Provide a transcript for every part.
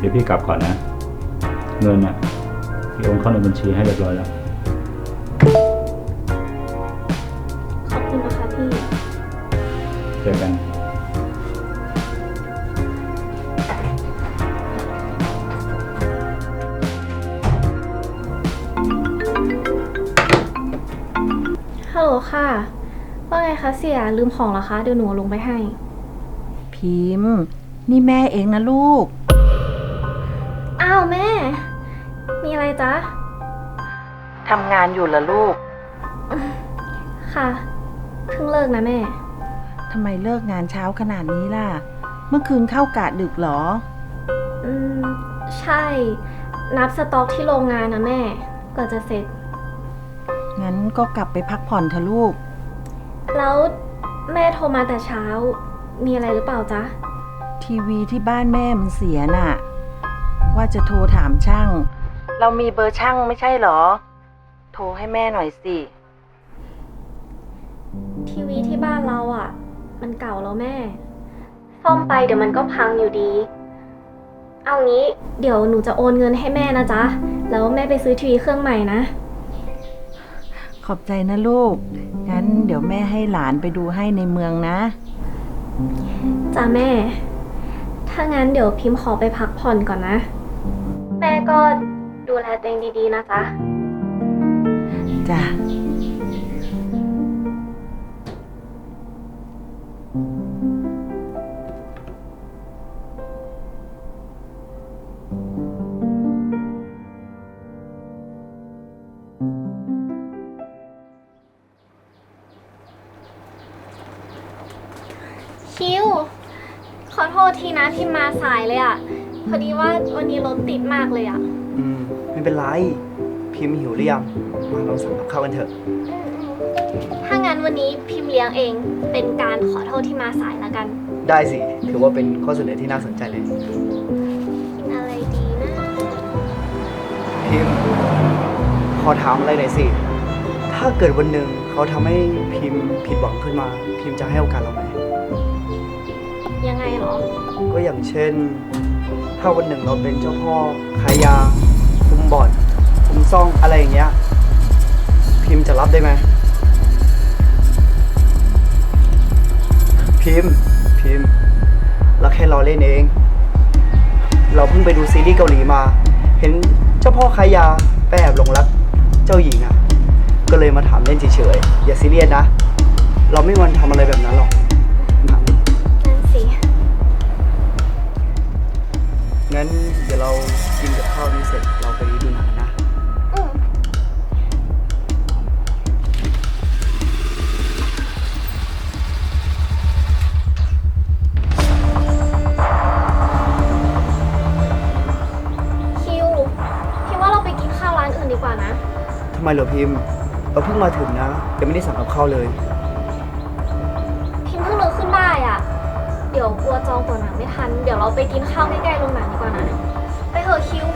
พิมพ์เดี๋ยวพี่กลับก่อนนะ เงินอะพี่โอนเข้าในบัญชีให้เรียบร้อยแล้ว ขอบคุณนะคะพี่ เจอกันฮัลโหลค่ะ ว่าไงคะเสียลืมของเหรอคะ เดี๋ยวหนูเอาลงไปให้ พิมพ์ นี่แม่เองนะลูก อะไรจ๊ะ ทำงานอยู่เหรอลูก ค่ะ เพิ่งเลิกนะแม่ ทำไมเลิกงานเช้าขนาดนี้ล่ะ เมื่อคืนเข้ากะดึกเหรอ อืม ใช่ นับสต็อกที่โรงงานนะแม่กว่าจะเสร็จ งั้นก็กลับไปพักผ่อนเถอะลูก แล้วแม่โทรมาแต่เช้า มีอะไรหรือเปล่าจ๊ะ ทีวีที่บ้านแม่มันเสียน่ะ ว่าจะโทรถามช่าง เรามีเบอร์ช่างไม่ใช่เหรอ โทรให้แม่หน่อยสิ ทีวีที่บ้านเราอะ มันเก่าแล้วแม่ ซ่อมไปเดี๋ยวมันก็พังอยู่ดี เอางี้เดี๋ยวหนูจะโอนเงินให้แม่นะจ๊ะ แล้วแม่ไปซื้อทีวีเครื่องใหม่นะ ขอบใจนะลูก งั้นเดี๋ยวแม่ให้หลานไปดูให้ในเมืองนะ จ้าแม่ ถ้างั้นเดี๋ยวพิมพ์ขอไปพักผ่อนก่อนนะ แม่ก็ ดูแลตัวเองดีๆนะจ๊ะ จ้ะคิว ขอโทษทีนะที่มาสายเลยอะ่ะ พอดีว่าวันนี้รถติดมากเลยอะ่ะอืม ไม่เป็นไร พิมพ์หิวหรือยัง มาเราสั่งกับข้าวกันเถอะอืมๆถ้างั้นวันนี้พิมพ์เลี้ยงเอง เป็นการขอโทษที่มาสายละกัน ได้สิ ถือว่าเป็นข้อเสนอที่น่าสนใจเลย กินอะไรดีนะ พิมพ์ขอถามอะไรหน่อยสิ ถ้าเกิดวันหนึ่งเขาทำให้พิมพ์ผิดหวังขึ้นมา พิมพ์จะให้โอกาสเราไหม ยังไงเหรอ ก็อย่างเช่น ถ้าวันหนึ่งเราเป็นเจ้าพ่อขายยาคุม บ่อนคุมซ่องอะไรอย่างเงี้ย พิมพ์จะรับได้ไหม พิมพ์ พิมพ์เราแค่รอเล่นเอง เราเพิ่งไปดูซีรีส์เกาหลีมา เห็นเจ้าพ่อขายยาไปแอบหลงรักเจ้าหญิงอะ ก็เลยมาถามเล่นเฉยๆอย่าซีเรียสนะ เราไม่วันทำอะไรแบบนั้นหรอก งั้นเดี๋ยวเรากินกับข้าวนี้เสร็จเราไปดูหนังกันนะ อืมคิวพิมว่าเราไปกินข้าวร้านอื่นดีกว่านะ ทำไมเหรอพิมพ์ เราเพิ่งมาถึงนะยังไม่ได้สั่งกับข้าวเลย เดี๋ยวกลัวจองตั๋วหนังไม่ทัน เดี๋ยวเราไปกินข้าวใกล้ๆโรงหนังดีกว่านะ ไปเถอะคิว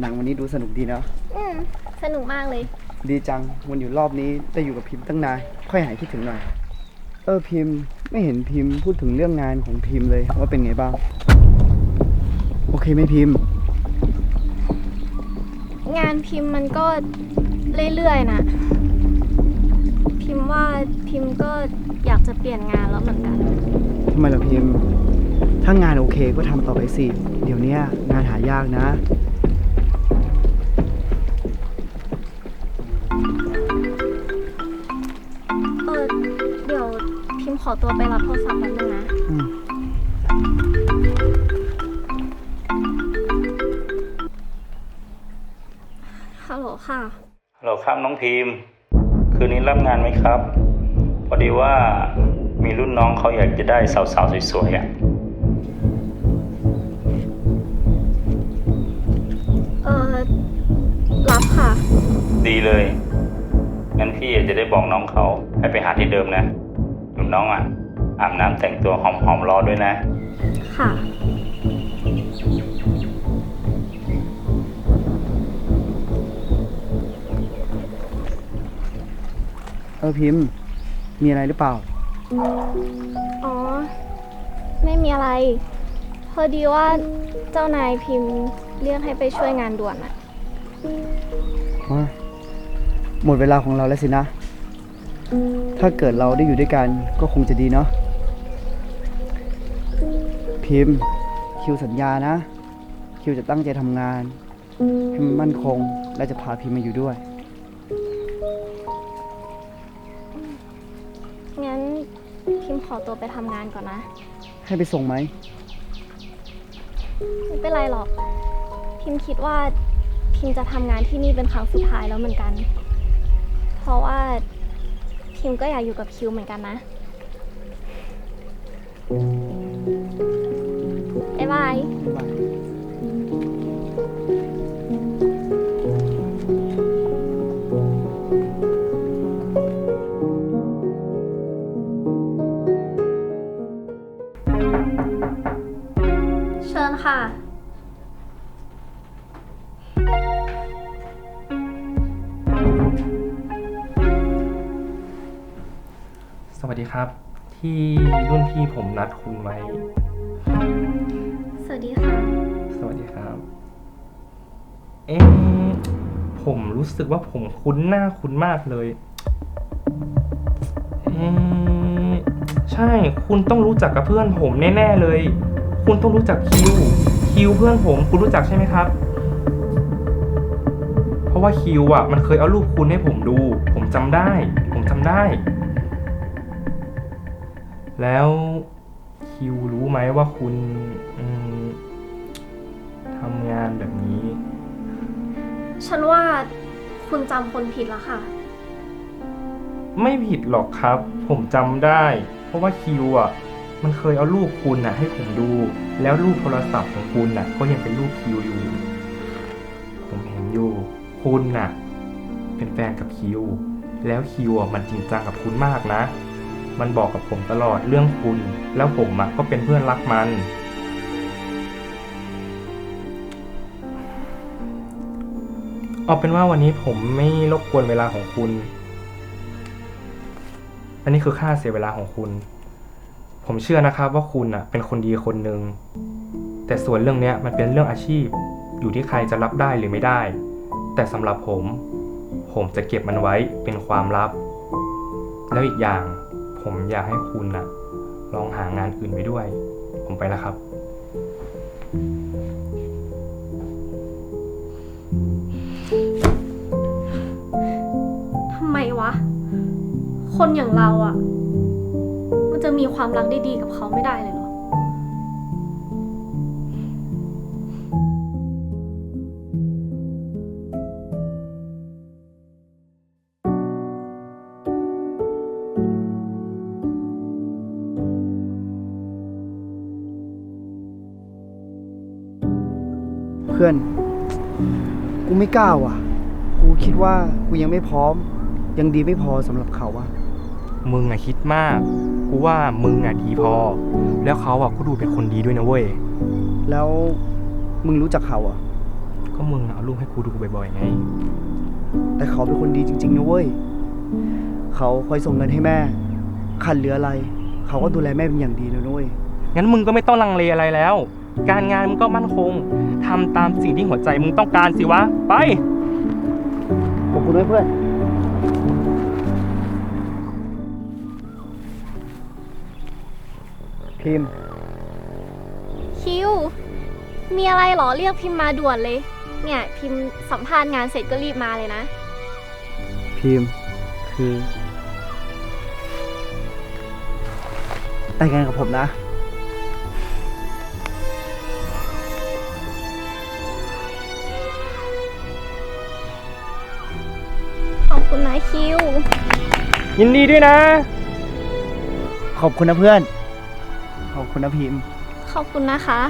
หนังวันนี้ดูสนุกดีเนาะ อืม สนุกมากเลย ดีจัง วันอยู่รอบนี้ได้อยู่กับพิมพ์ตั้งนาน ค่อยหายคิดถึงหน่อย เออพิมพ์ไม่เห็นพิมพ์พูดถึงเรื่องงานของพิมพ์เลยว่าเป็นไงบ้าง โอเคไหมพิมพ์ งานพิมพ์มันก็เรื่อยๆนะ พิมพ์ว่าพิมพ์ก็อยากจะเปลี่ยนงานแล้วเหมือนกัน ทำไมล่ะพิมพ์ ถ้างานโอเคก็ทำต่อไปสิ เดี๋ยวเนี้ยงานหายากนะ เออเดี๋ยวพิมพ์ขอตัวไปรับโทรศัพท์แป๊บนึงนะ อืม ฮัลโหลค่ะ ฮัลโหลครับน้องพิมพ์ คืนนี้รับงานไหมครับ พอดีว่ามีรุ่นน้องเขาอยากจะได้สาวๆสวยๆอะ เออรับค่ะ ดีเลย งั้นพี่จะได้บอกน้องเขาให้ไปหาที่เดิมนะรุ่นน้องอะ อาบน้ำแต่งตัวหอมๆรอด้วยนะ ค่ะ เออพิมพ์ มีอะไรหรือเปล่า อ๋อ ไม่มีอะไร พอดีว่าเจ้านายพิมพ์เรียกให้ไปช่วยงานด่วนอะหมดเวลาของเราแล้วสินะ ถ้าเกิดเราได้อยู่ด้วยกันก็คงจะดีเนาะ พิมพ์ คิวสัญญานะ คิวจะตั้งใจทำงาน ให้มันมั่นคงและจะพาพิมพ์มาอยู่ด้วย งั้นพิมพ์ขอตัวไปทำงานก่อนนะ ให้ไปส่งไหม ไม่เป็นไรหรอก พิมพ์คิดว่าพิมพ์จะทำงานที่นี่เป็นครั้งสุดท้ายแล้วเหมือนกัน เพราะว่าพิมพ์ก็อยากอยู่กับคิวเหมือนกันนะบ๊ายบายเสวัสดีครับ ที่รุ่นพี่ผมนัดคุณไว้ สวัสดีค่ะ สวัสดีครับ เอ๊ะผมรู้สึกว่าผมคุ้นหน้าคุ้นมากเลย เอ๊ะใช่คุณต้องรู้จักกับเพื่อนผมแน่ๆเลย คุณต้องรู้จักคิว คิวเพื่อนผมคุณรู้จักใช่ไหมครับ เพราะว่าคิวอะ มันเคยเอารูปคุณให้ผมดู ผมจำได้ ผมจำได้ แล้วคิวรู้ไหมว่าคุณอืมทำงานแบบนี้ ฉันว่าคุณจำคนผิดแล้วค่ะ ไม่ผิดหรอกครับ ผมจำได้ เพราะว่าคิวอะ มันเคยเอารูปคุณน่ะ ให้ผมดู แล้วรูปโทรศัพท์ของคุณน่ะ ก็ยังเป็นรูปคิวอยู่ ผมเห็นอยู่ คุณน่ะ เป็นแฟนกับคิว แล้วคิวอะมันจริงจังกับคุณมากนะ มันบอกกับผมตลอดเรื่องคุณ แล้วผมอะก็เป็นเพื่อนรักมัน เอาเป็นว่าวันนี้ผมไม่รบกวนเวลาของคุณ อันนี้คือค่าเสียเวลาของคุณ ผมเชื่อนะครับว่าคุณอะเป็นคนดีคนหนึ่ง แต่ส่วนเรื่องเนี้ยมันเป็นเรื่องอาชีพ อยู่ที่ใครจะรับได้หรือไม่ได้ แต่สำหรับผม ผมจะเก็บมันไว้เป็นความลับ แล้วอีกอย่าง ผมอยากให้คุณน่ะลองหางานอื่นไปด้วย ผมไปแล้วครับ ทำไมวะ คนอย่างเราอะ่ะมันจะมีความรักดีๆกับเขาไม่ได้เลยเหรอ พื่อน กูไม่กล้าว่ะ กูคิดว่ากูยังไม่พร้อม ยังดีไม่พอสำหรับเขาอะมึงอะคิดมาก กูว่ามึงอะดีพอ แล้วเขาอะก็ดูเป็นคนดีด้วยนะเว้ย แล้วมึงรู้จักเขาอะก็มึงอะเอารูปให้กูดูบ่อยๆไง แต่เขาเป็นคนดีจริงๆนะเว้ย เขาคอยส่งเงินให้แม่ขาดเหลืออะไร เขาก็ดูแลแม่เป็นอย่างดีเลยนะเว้ย งั้นมึงก็ไม่ต้องลังเลอะไรแล้ว การงานมึงก็มั่นคงทำตามสิ่งที่หัวใจมึงต้องการสิวะ ไป ขอบคุณด้วยเพื่อน พิมพ์ คิว มีอะไรเหรอเรียกพิมพ์มาด่วนเลย เนี่ย พิมพ์สัมภาษณ์งานเสร็จก็รีบมาเลยนะ พิมพ์ คือ แต่งงานกับผมนะ คุณนะคิว ยินดีด้วยนะ ขอบคุณนะเพื่อน ขอบคุณนะพิมพ์ ขอบคุณนะคะ